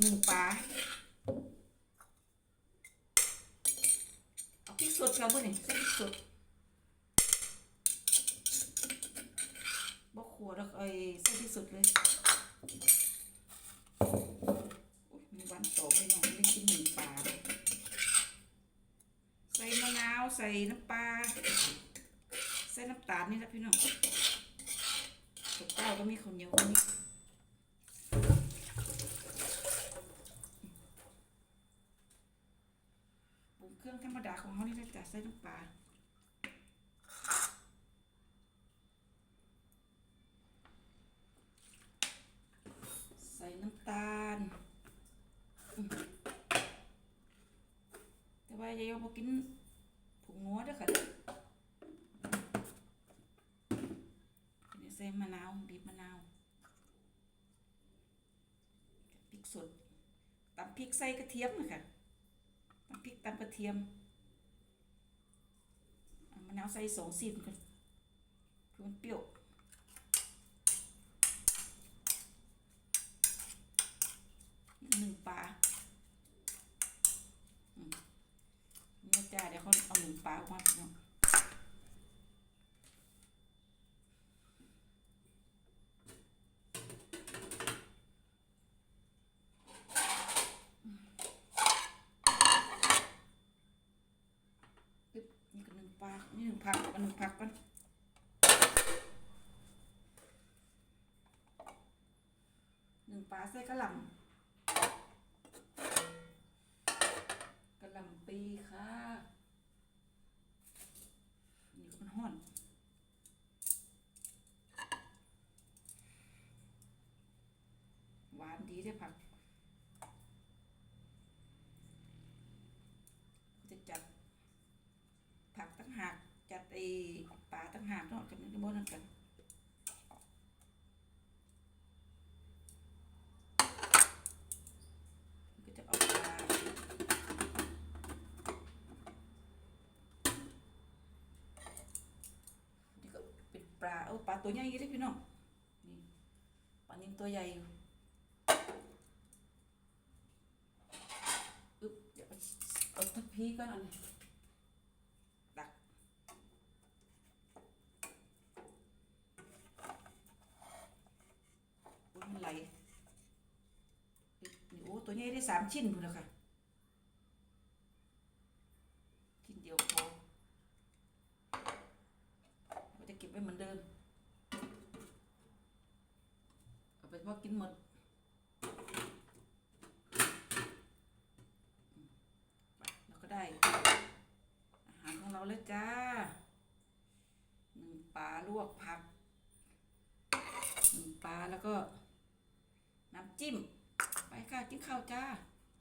หนึ่งปลาเอาพริกสดครับเพื่อนนี่ใส่พริกสดบ่ขัวแล้วไอ้ใส่พริกสดเลยมีวันต่อไปหน่อยไม่กินหนึ่งปลาใส่มะนาวใส่น้ำปลาใส่น้ำตาลนี่นะพี่น้องกับข้าวก็มีข้าวเหนียวก็มี ปรุง เครื่องธรรมดาของเขานี่จะใส่น้ำปลาใส่น้ำตาล แต่ว่ายายยพอกินผงงัวด้วยค่ะอันนี้ใส่มะนาวบีบมะนาวพริกสดตำพริกใส่กระเทียมนะคะ ตำพริกตำกระเทียมมะนาวใส่สองซีนก่นเพื่อมันเปรี้ยวอีกหนึ่งปลาอืมนี่จ้าเดี๋ยวเขาเอาหนึ่งปลาออกมาพี่น้องอึ๊บนี่ก็ห นี่หนึ่งผักเอาหนึ่งผักก่อนหนึ่งปลาใส่กระหล่ำกระหล่ำปีค่ะนี่ก็มันห่อนหวานดีเด้ผักจะจัด ผักตั้งหากจัดไอ ปลาตั้งหากเนาะกับมันก็บ่นั่นกันก็จะเอาปลานี่ก็เป็นปลาเอาปลาตัวใหญ่ยู่เด้พี่น้องนี่ปลานิ่มตัวใหญ่อยู่อึ๊บเดี๋ยวเอาเอาทัพพีก่อนอันนี้ ตักอุ้ย มันไหลโอ้ตัวนี้ได้สามชิ้นพุ่นแล้วค่ะชิ้นเดียวพอเราจะเก็บไว้เหมือนเดิมเอาไปว่ากินหมดเราก็ได้ อาหารของเราแล้วจ้าหนึ่งปลาลวกผักหนึ่งปลาแล้วก็ จิ้ม ไปค่ะกินข้าวจ้า